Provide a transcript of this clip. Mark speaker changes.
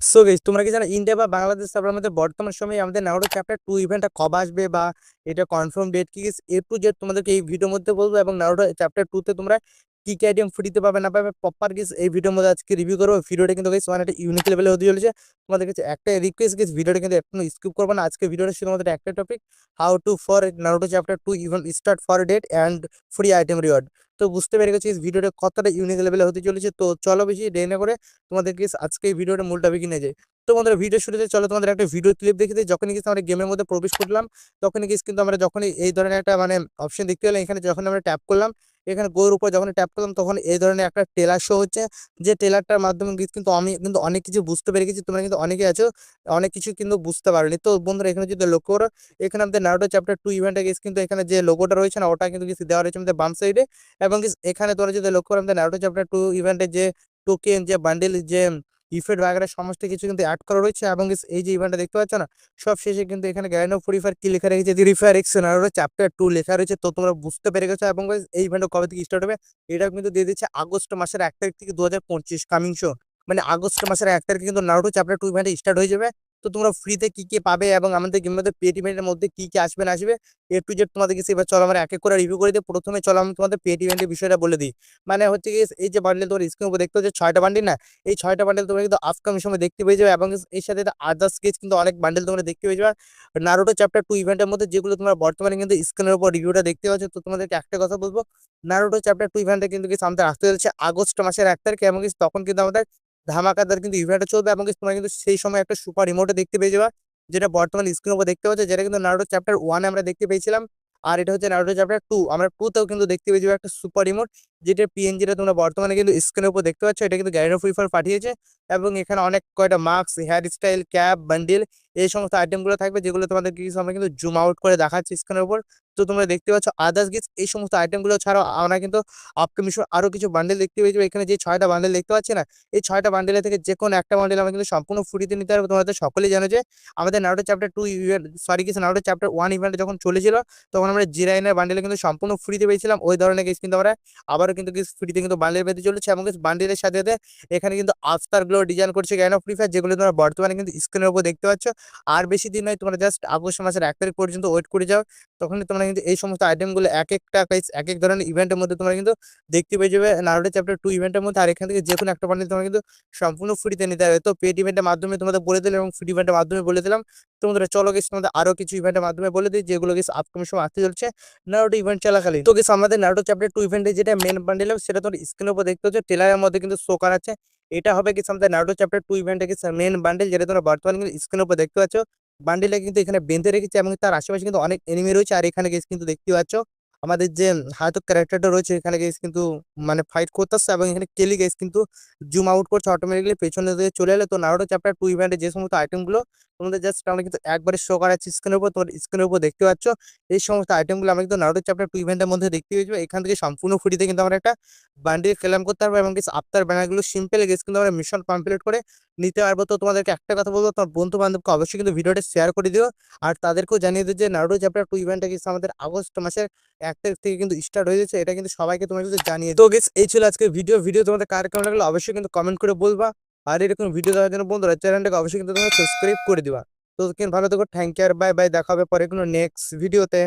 Speaker 1: So guys তোমরা কি জানো ইন্ডিয়া বা বাংলাদেশ সার্ভার মধ্যে বর্তমান সময়ে আমাদের নারুটো চ্যাপ্টার টু ইভেন্টটা কবে আসবে বা এটা কনফার্ম ডেট কি এ টু জেড তোমাদেরকে এই ভিডিওর মধ্যে বলব এবং নারুটো চ্যাপ্টার টুতে তোমরা কি কি আইটেম ফ্রিতে পাবে না পাবে প্রপার গেস এই ভিডিওর মধ্যে আজকে রিভিউ করব। ভিডিওটা কিন্তু গাইস মানে একটা ইউনিক লেভেলে হতে চলেছে। তোমাদের কাছে একটা রিকোয়েস্ট গেস ভিডিওটা কিন্তু একটু স্কিপ করবে না। আজকে ভিডিওটা শুধুমাত্র একটা topic how to for Naruto chapter two event start for date and free item reward তো বুঝতে পেরে গেছি ভিডিওটা কতটা ইউনিক লেভেলে হতে চলেছে। তো চলো বেশি দেরি না করে তোমাদেরকে আজকে এই ভিডিওটা মূল টপিক নিয়ে যাই। তো বন্ধুরা ভিডিও শুরুতে চলো তোমাদের একটা ভিডিও ক্লিপ দেখে দিই। যখনই কিন্তু আমরা গেমের মধ্যে প্রবেশ করলাম, তখনই কিন্তু কিন্তু আমরা যখনই এই ধরনের একটা মানে অপশন দেখতে পেলাম, এখানে যখন আমরা ট্যাপ করলাম, এখানে গোর উপর যখন ট্যাপ করলাম, তখন এই ধরনের একটা টেলার শো হচ্ছে। যে টেলারটার মাধ্যমে কিন্তু আমি কিন্তু অনেক কিছু বুঝতে পেরে গেছি, তোমরা কিন্তু অনেকে আছো, অনেক কিছু কিন্তু বুঝতে পারোনি। তো বন্ধুরা, এখানে যদি লক্ষ্য করো, এখানে আমাদের নারুটো চ্যাপ্টার টু ইভেন্টে গেছে কিন্তু এখানে যে লোগোটা রয়েছে না, ওটা কিন্তু কিছু দেওয়া রয়েছে আমাদের বাম সাইডে এবং এখানে তোমরা যদি লক্ষ্য করো, আমাদের নারুটো চ্যাপ্টার টু ইভেন্টে যে টোকেন যে বান্ডেল যে ইফেক্ট বাগেরা সমস্ত কিছু কিন্তু অ্যাড করা রয়েছে এবং এই যে ইভেন্টটা দেখতে পাচ্ছ না, সব শেষে কিন্তু এখানে গ্যান অফ ফ্রি ফায়ার কি লেখা রেখেছে free fire X Naruto chapter two লেখা রয়েছে, তো তোমরা বুঝতে পেরে গেছো এবং এই ইভেন্টটা কবে থেকে স্টার্ট হবে, এটাও কিন্তু দিয়ে দিচ্ছে আগস্ট মাসের এক তারিখ থেকে দু হাজার পঁচিশ কামিং শো মানে আগস্ট মাসের এক তারিখে কিন্তু Naruto chapter two event start হয়ে যাবে। তো তোমরা ফ্রিতে কি কি পাবে এবং আমাদের গেমের মধ্যে পেড ইভেন্টের মধ্যে কি কি আসবে না আসবে? এ টু জেড তোমাদেরকে এবার চলো আমরা এক এক করে রিভিউ করে দিই। প্রথমে চলো আমি তোমাদের পেড ইভেন্টের বিষয়টা বলে দিই। মানে হচ্ছে কি, এই যে বান্ডেল তোমার স্ক্রিনের উপর দেখতে হচ্ছে ছয়টা বান্ডিল না? এই ছয়টা বান্ডেল তোমরা কিন্তু আপকামিং সময় দেখতে পেয়ে যাবে এবং এর সাথে আদার্স কেস কিন্তু অনেক বান্ডেল তোমরা দেখতে পেয়ে যাবে। নারোটো চ্যাপ্টার টু ইভেন্টের মধ্যে যেগুলো তোমরা বর্তমানে কিন্তু স্ক্রিনের উপর রিভিউটা দেখতে পাচ্ছ, তো তোমাদেরকে একটা কথা বলব। নারোটো চ্যাপ্টার টু ইভেন্টে কিন্তু কি আমাদের আসতে চলেছে আগস্ট মাসের এক তারিখে এবং তখন কিন্তু আমাদের ধামাকাদার কিন্তু ইভেন্টটা চলবে এবং তোমরা কিন্তু সেই সময় একটা সুপার রিমোটে দেখতে পেয়ে যাবে, যেটা বর্তমানে স্ক্রিন উপর দেখতে পাচ্ছ, যেটা কিন্তু নারোটো চ্যাপ্টার ওয়ানে আমরা দেখতে পেয়েছিলাম, আর এটা হচ্ছে নারোটো চ্যাপ্টার টু আমরা টু তেও কিন্তু দেখতে পেয়ে যাব একটা সুপার রিমোট যেটা পিএনজিটা তোমরা বর্তমানে কিন্তু স্ক্রিনের উপর দেখতে পাচ্ছ, এটা কিন্তু গ্যারেন্ট ফ্রি ফায়ার পাঠিয়েছে, এবং এখানে অনেক কয়টা mask hair style cap bundle এই সমস্ত আইটেমগুলো থাকবে যেগুলো তোমাদের কিছু আমরা কিন্তু জুম আউট করে দেখাচ্ছি স্ক্রিনের উপর। তো তোমরা দেখতে পাচ্ছ আদার্স গিফট এই সমস্ত আইটেমগুলো ছাড়াও আমরা কিন্তু আপকামিং আরও কিছু বান্ডেল দেখতে পেয়েছি। এখানে যে ছয়টা বান্ডেল দেখতে পাচ্ছি না, এই ছয়টা বান্ডেলের থেকে যে কোনো একটা বান্ডেল আমরা কিন্তু সম্পূর্ণ ফ্রিতে নিতে পারব তোমাদের সকলেই জানো যে আমাদের Naruto chapter two event sorry কিছু নারোটো চ্যাপ্টার ওয়ান ইভেন্টে যখন চলেছিল, তখন আমরা জিরাইনের বান্ডেলে কিন্তু সম্পূর্ণ ফ্রিতে পেয়েছিলাম। ওই ধরনের কিছু কিন্তু আমরা আবারও কিন্তু কিছু ফ্রিতে কিন্তু বান্ডেল পেতে চলেছে এবং কিছু বান্ডেলের সাথে সাথে এখানে কিন্তু আফতারগুলো ডিজাইন করছে গ্যান অফ ফ্রি ফায়ার যেগুলো তোমরা বর্তমানে কিন্তু স্ক্রিনের উপর দেখতে পাচ্ছ। আর বেশি দিন নয়, তোমরা জাস্ট আগস্ট মাসের এক তারিখ পর্যন্ত ওয়েট করে যাও। তখন তোমরা কিন্তু এই সমস্ত আইটেমগুলো এক একটা এক এক ধরনের ইভেন্টের মধ্যে তোমরা কিন্তু দেখতে পেয়ে যাবে। নারোটো চ্যাপ্টার টু ইভেন্টের মধ্যে, আর এখান থেকে যে কোনো একটা বান্ডেল তোমরা কিন্তু সম্পূর্ণ ফ্রিতে নিতে হবে তো পেড ইভেন্টের মাধ্যমে তোমাদের বলে দিলাম এবং ফ্রি ইভেন্টের মাধ্যমে বলে দিলাম। তোমাদের চলো গেছি তোমাদের আরও কিছু ইভেন্টের মাধ্যমে বলে দিই, যেগুলো গেছে আপকামিং সময় আসতে চলছে। নারোটো ইভেন্ট চলাকালীন। তো গেছে আমাদের নারোটো চ্যাপ্টার টু ইভেন্টে যেটা মেন বান্ডেল সেটা তোমার স্ক্রিনের উপর দেখতে হচ্ছে টেলারের মধ্যে কিন্তু শো করাচ্ছে এটা হবে কি আমাদের নাটো চ্যাপ্টার টু ইভেন্টে গেছে মেন বান্ডেল যেটা তোমরা বর্তমানে কিন্তু স্ক্রিনের উপর দেখতে পাচ্ছ। বান্ডেলে কিন্তু এখানে বেঁধে রেখেছে এবং তার আশেপাশে কিন্তু অনেক এনিমি রয়েছে। আর এখানে গেছে কিন্তু দেখতে পাচ্ছ, আমাদের যে হাতক ক্যারেক্টারটা রয়েছে, এখানে গেছে কিন্তু মানে ফাইট করতেছে এবং এখানে কেলি গেছে কিন্তু জুম আউট করছে অটোমেটিকলি পেছনে দিকে চলে এলে। তো নারোটো চ্যাপ্টার টু ইভেন্টে যে সমস্ত আইটেমগুলো তোমাদের জাস্ট আমরা কিন্তু একবারে শো করা করাচ্ছি স্ক্রিনের উপর তোমার স্ক্রিনের উপর দেখতে পাচ্ছ? এই সমস্ত আইটেমগুলো আমরা কিন্তু নারোটো চ্যাপ্টার টু ইভেন্টের মধ্যে দেখতে পেয়েছি। এখান থেকে সম্পূর্ণ ফ্রিতে কিন্তু আমরা একটা বান্ডিল ক্লেম করতে পারব এবং কিছু আফতার ব্যানারগুলো সিম্পল গেছে কিন্তু আমরা মিশন কমপ্লিট করে নিতে পারব। তো তোমাদেরকে একটা কথা বলব, তোমার বন্ধু বান্ধবকে অবশ্যই কিন্তু ভিডিওটা শেয়ার করে দিও। আর তাদেরকেও জানিয়ে দিও যে নারোটো চ্যাপ্টার টু ইভেন্টটা কিন্তু আমাদের আগস্ট মাসের এক তারিখ থেকে কিন্তু স্টার্ট হয়ে যাচ্ছে এটা কিন্তু সবাইকে তোমার কিন্তু জানিয়ে তো গেছ এই ছিল আজকে ভিডিও ভিডিও তোমাদের কার কেমন লাগল অবশ্যই কিন্তু কমেন্ট করে বলবা। আর এরকম ভিডিও দেওয়ার জন্য বন্ধুরা চ্যানেলটাকে অবশ্যই কিন্তু তোমরা সাবস্ক্রাইব করে দিবা। তো ভালো থেকো থ্যাংক ইউ আর বাই বাই দেখা হবে পরে কোনো নেক্সট ভিডিওতে